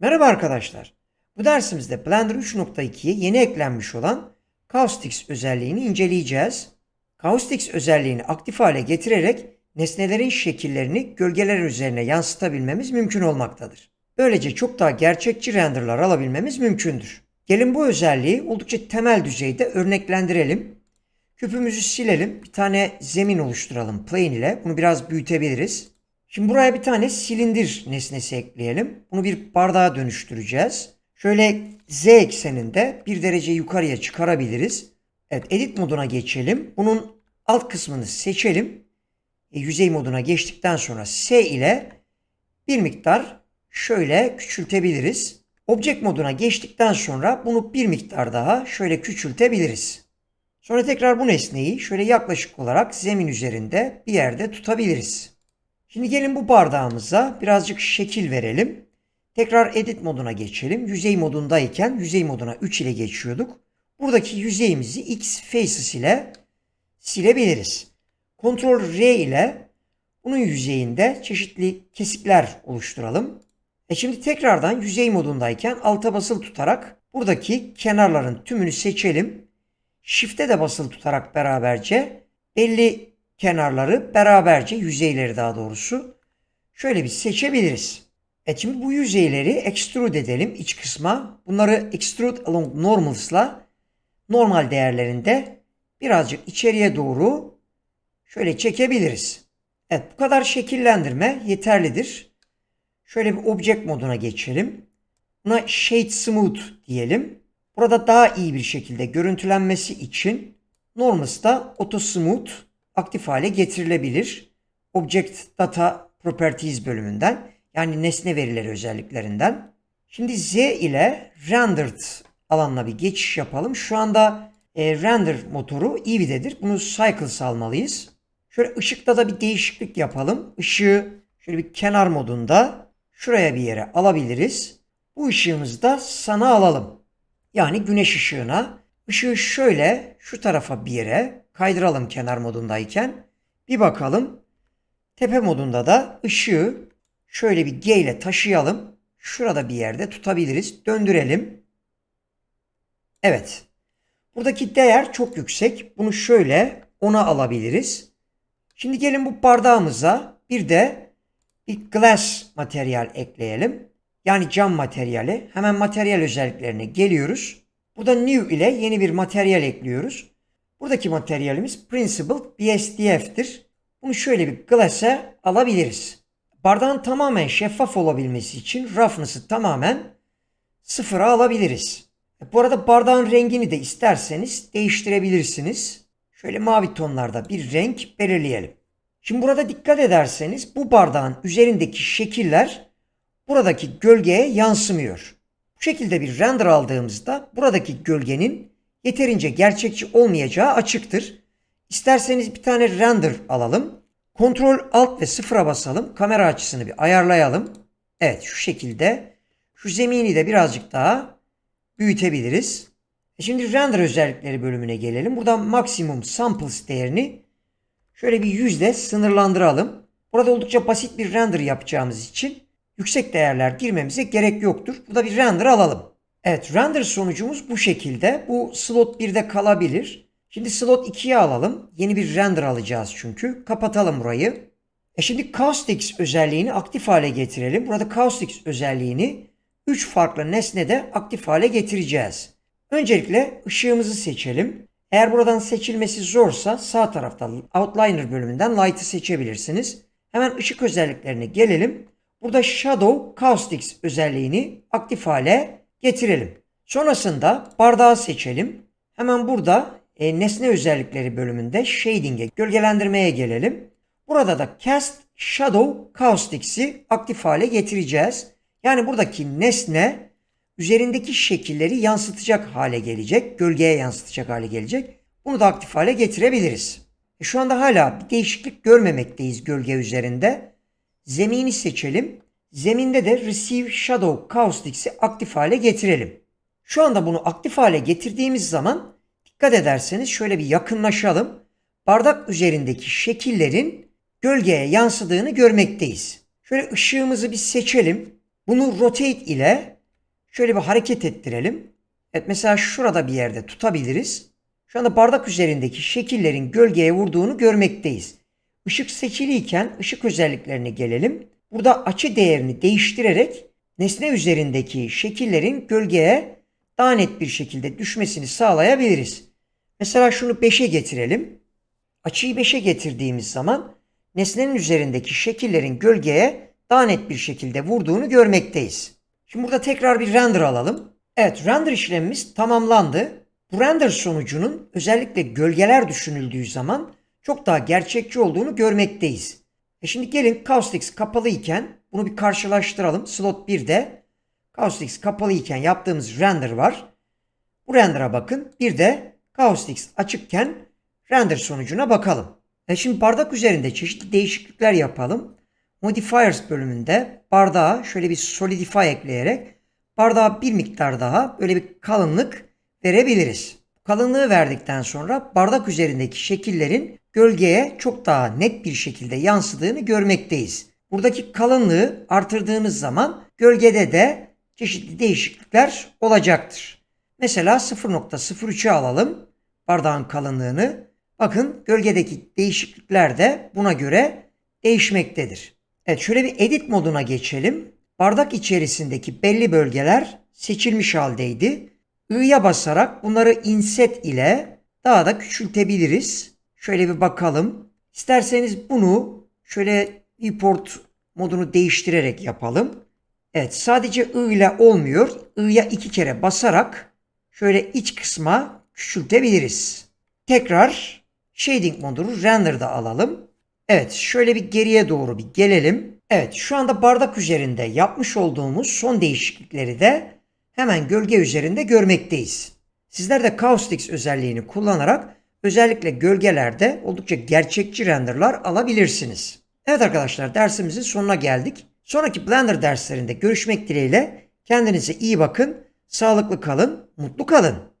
Merhaba arkadaşlar. Bu dersimizde Blender 3.2'ye yeni eklenmiş olan Caustics özelliğini inceleyeceğiz. Caustics özelliğini aktif hale getirerek nesnelerin şekillerini gölgeler üzerine yansıtabilmemiz mümkün olmaktadır. Böylece çok daha gerçekçi renderlar alabilmemiz mümkündür. Gelin bu özelliği oldukça temel düzeyde örneklendirelim. Küpümüzü silelim. Bir tane zemin oluşturalım plane ile. Bunu biraz büyütebiliriz. Şimdi buraya bir tane silindir nesnesi ekleyelim. Bunu bir bardağa dönüştüreceğiz. Şöyle z ekseninde bir derece yukarıya çıkarabiliriz. Evet edit moduna geçelim. Bunun alt kısmını seçelim. E, yüzey moduna geçtikten sonra S ile bir miktar şöyle küçültebiliriz. Object moduna geçtikten sonra bunu bir miktar daha şöyle küçültebiliriz. Sonra tekrar bu nesneyi şöyle yaklaşık olarak zemin üzerinde bir yerde tutabiliriz. Şimdi gelin bu bardağımıza birazcık şekil verelim. Tekrar edit moduna geçelim. Yüzey modundayken yüzey moduna 3 ile geçiyorduk. Buradaki yüzeyimizi X faces ile silebiliriz. Ctrl R ile bunun yüzeyinde çeşitli kesikler oluşturalım. E şimdi tekrardan yüzey modundayken alta basılı tutarak buradaki kenarların tümünü seçelim. Shift'e de basılı tutarak beraberce belli kenarları beraberce yüzeyleri daha doğrusu şöyle bir seçebiliriz. E şimdi bu yüzeyleri extrude edelim iç kısma. Bunları extrude along normals'la normal değerlerinde birazcık içeriye doğru şöyle çekebiliriz. Evet bu kadar şekillendirme yeterlidir. Şöyle bir object moduna geçelim. Buna shade smooth diyelim. Burada daha iyi bir şekilde görüntülenmesi için Normals'ta auto smooth aktif hale getirilebilir. Object Data Properties bölümünden yani nesne verileri özelliklerinden. Şimdi Z ile rendered alanına bir geçiş yapalım. Şu anda e, render motoru Eevee'dedir. Bunu cycles almalıyız. Şöyle ışıkta da bir değişiklik yapalım. Işığı şöyle bir kenar modunda şuraya bir yere alabiliriz. Bu ışığımızı da sana alalım. Yani güneş ışığına. Işığı şöyle şu tarafa bir yere kaydıralım kenar modundayken. Bir bakalım. Tepe modunda da ışığı şöyle bir G ile taşıyalım. Şurada bir yerde tutabiliriz. Döndürelim. Evet. Buradaki değer çok yüksek. Bunu şöyle ona alabiliriz. Şimdi gelin bu bardağımıza bir de bir glass materyal ekleyelim. Yani cam materyali. Hemen materyal özelliklerine geliyoruz. Burada new ile yeni bir materyal ekliyoruz. Buradaki materyalimiz Principled BSDF'tir. Bunu şöyle bir glass'e alabiliriz. Bardağın tamamen şeffaf olabilmesi için roughness'ı tamamen sıfıra alabiliriz. Bu arada bardağın rengini de isterseniz değiştirebilirsiniz. Şöyle mavi tonlarda bir renk belirleyelim. Şimdi burada dikkat ederseniz bu bardağın üzerindeki şekiller buradaki gölgeye yansımıyor. Bu şekilde bir render aldığımızda buradaki gölgenin yeterince gerçekçi olmayacağı açıktır. İsterseniz bir tane render alalım. Ctrl Alt ve sıfıra basalım. Kamera açısını bir ayarlayalım. Evet şu şekilde. Şu zemini de birazcık daha büyütebiliriz. E şimdi render özellikleri bölümüne gelelim. Buradan maksimum samples değerini şöyle bir yüzde sınırlandıralım. Burada oldukça basit bir render yapacağımız için yüksek değerler girmemize gerek yoktur. Burada bir render alalım. Evet render sonucumuz bu şekilde. Bu slot 1'de kalabilir. Şimdi slot 2'ye alalım. Yeni bir render alacağız çünkü. Kapatalım burayı. E şimdi Caustics özelliğini aktif hale getirelim. Burada Caustics özelliğini 3 farklı nesnede aktif hale getireceğiz. Öncelikle ışığımızı seçelim. Eğer buradan seçilmesi zorsa sağ tarafta Outliner bölümünden Light'ı seçebilirsiniz. Hemen ışık özelliklerine gelelim. Burada Shadow Caustics özelliğini aktif hale getirelim. Sonrasında bardağı seçelim. Hemen burada e, nesne özellikleri bölümünde Shading'e, gölgelendirmeye gelelim. Burada da Cast Shadow Caustics'i aktif hale getireceğiz. Yani buradaki nesne üzerindeki şekilleri yansıtacak hale gelecek, gölgeye yansıtacak hale gelecek. Bunu da aktif hale getirebiliriz. E, şu anda hala bir değişiklik görmemekteyiz gölge üzerinde. Zemini seçelim. Zeminde de Receive Shadow Caustics'i aktif hale getirelim. Şu anda bunu aktif hale getirdiğimiz zaman dikkat ederseniz şöyle bir yakınlaşalım. Bardak üzerindeki şekillerin gölgeye yansıdığını görmekteyiz. Şöyle ışığımızı bir seçelim. Bunu rotate ile şöyle bir hareket ettirelim. Evet mesela şurada bir yerde tutabiliriz. Şu anda bardak üzerindeki şekillerin gölgeye vurduğunu görmekteyiz. Işık seçiliyken ışık özelliklerine gelelim. Burada açı değerini değiştirerek nesne üzerindeki şekillerin gölgeye daha net bir şekilde düşmesini sağlayabiliriz. Mesela şunu 5'e getirelim. Açıyı 5'e getirdiğimiz zaman nesnenin üzerindeki şekillerin gölgeye daha net bir şekilde vurduğunu görmekteyiz. Şimdi burada tekrar bir render alalım. Evet render işlemimiz tamamlandı. Bu render sonucunun özellikle gölgeler düşünüldüğü zaman çok daha gerçekçi olduğunu görmekteyiz. E şimdi gelin Caustix kapalı iken bunu bir karşılaştıralım. Slot 1'de Caustix kapalı iken yaptığımız render var. Bu render'a bakın. Bir de Caustix açıkken render sonucuna bakalım. E şimdi bardak üzerinde çeşitli değişiklikler yapalım. Modifiers bölümünde bardağa şöyle bir solidify ekleyerek bardağa bir miktar daha böyle bir kalınlık verebiliriz. Kalınlığı verdikten sonra bardak üzerindeki şekillerin gölgeye çok daha net bir şekilde yansıdığını görmekteyiz. Buradaki kalınlığı artırdığınız zaman gölgede de çeşitli değişiklikler olacaktır. Mesela 0.03'e alalım bardağın kalınlığını. Bakın gölgedeki değişiklikler de buna göre değişmektedir. Evet şöyle bir edit moduna geçelim. Bardak içerisindeki belli bölgeler seçilmiş haldeydi. I'ya basarak bunları inset ile daha da küçültebiliriz. Şöyle bir bakalım. İsterseniz bunu şöyle viewport modunu değiştirerek yapalım. Evet sadece I ile olmuyor. I'ya iki kere basarak şöyle iç kısma küçültebiliriz. Tekrar shading modunu render'da alalım. Evet şöyle bir geriye doğru bir gelelim. Evet şu anda bardak üzerinde yapmış olduğumuz son değişiklikleri de hemen gölge üzerinde görmekteyiz. Sizler de Caustix özelliğini kullanarak özellikle gölgelerde oldukça gerçekçi renderlar alabilirsiniz. Evet arkadaşlar dersimizin sonuna geldik. Sonraki Blender derslerinde görüşmek dileğiyle kendinize iyi bakın, sağlıklı kalın, mutlu kalın.